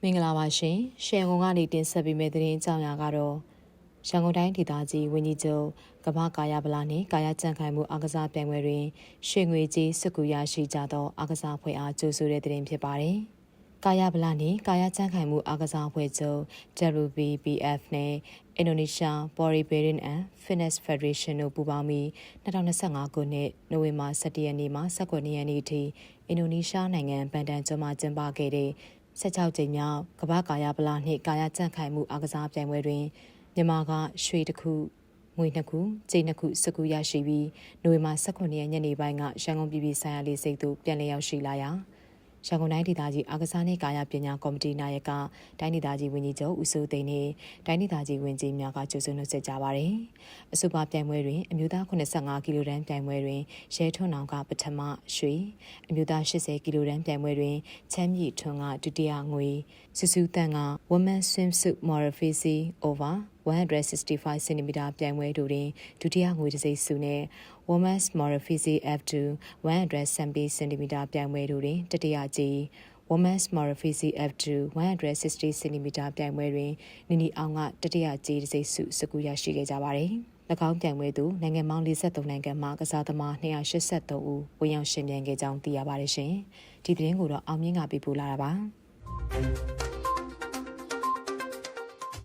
မင်္ဂလာပါရှင်ရှယ်ကုန်ကနေတင်ဆက်ပေးမယ့်သတင်းအကြောင်းအရာကတော့ရန်ကုန်တိုင်းဒေသကြီးဝင်းကြီးချုပ်ကမ္ဘာကာယဗလာနှင့်ကာယကြံ့ခိုင်မှုအားကစားပြိုင်ပွဲတွင်ရွှေငွေကြီးစကူရရှိကြသောအားကစားဖွဲ့အားကြိုဆိုတဲ့သတင်းဖြစ်ပါတယ်။ ကာယဗလာနှင့်ကာယကြံ့ခိုင်မှုအားကစားဖွဲ့ချုပ် WBPF နဲ့ Indonesia Bodybuilding and Fitness Federation တို့ပူးပေါင်းပြီး2025ခုနှစ်နိုဝင်ဘာ17ရက်နေ့မှ19ရက်နေ့အထိအင်ဒိုနီးရှားနိုင်ငံဗန်ဒန်ကျွန်းမှာကျင်းပခဲ့တဲ့16ကြိမ်မြောက်ကမ္ဘာကာယဗလာနှင့်ကာယကြံ့ခိုင်မှုအားကစားပြိုင်ပွဲတွင်မြန်မာကရွှေတစ်ခုငွေနှစ်ခုကျိန်းနှစ်ခုစကူရရှိပြီးနိုဝင်ဘာ18ရက်ညနေပိုင်းကရန်ကုန်ပြည်ပြည်ဆိုင်ရာလေးစိတ်သို့ပြန်လည်ရောက်ရှိလာရာ ရန်ကုန်တိုင်းဒေသကြီးအားကစားနှင့်ကာယပညာကော်မတီနာယကတိုင်းဒေသကြီးဝန်ကြီးချုပ်ဦးစိုးသိန်းနှင့်တိုင်းဒေသကြီးဝန်ကြီးများကကြိုးစွနှုတ်ဆက်ကြပါသည်။အဆိုပါပြိုင်ပွဲတွင်အမျိုးသား85ကီလိုတန်းပြိုင်ပွဲတွင်ရဲထွန်းအောင်ကပထမရွှေအမျိုးသား80ကီလိုတန်းပြိုင်ပွဲတွင်ချမ်းမြေထွန်းကဒုတိယငွေစုစုတန်က Women Swimsuit Morphy over 165 cm ပြိုင်ပွဲတို့တွင်ဒုတိယငွေတစ်စိတ်စုနှင့် Women's Morphy F2 170 cm ပြိုင်ပွဲတို့တွင်တတိယကြည် Women's Morphy F2 160 cm ပြိုင်ပွဲတွင်နီနီအောင်ကတတိယကြည်တစ်စိတ်စုစကူရရှိခဲ့ကြပါသည်။၎င်းပြိုင်ပွဲသို့နိုင်ငံပေါင်း43နိုင်ငံမှကစားသမား283ဦးဝင်ရောက်ရှင်ပြိုင်ခဲ့ကြောင်းသိရပါတယ်ရှင်။ဒီသတင်းကိုတော့အောင်မြင့်ကပြပို့လာတာပါ။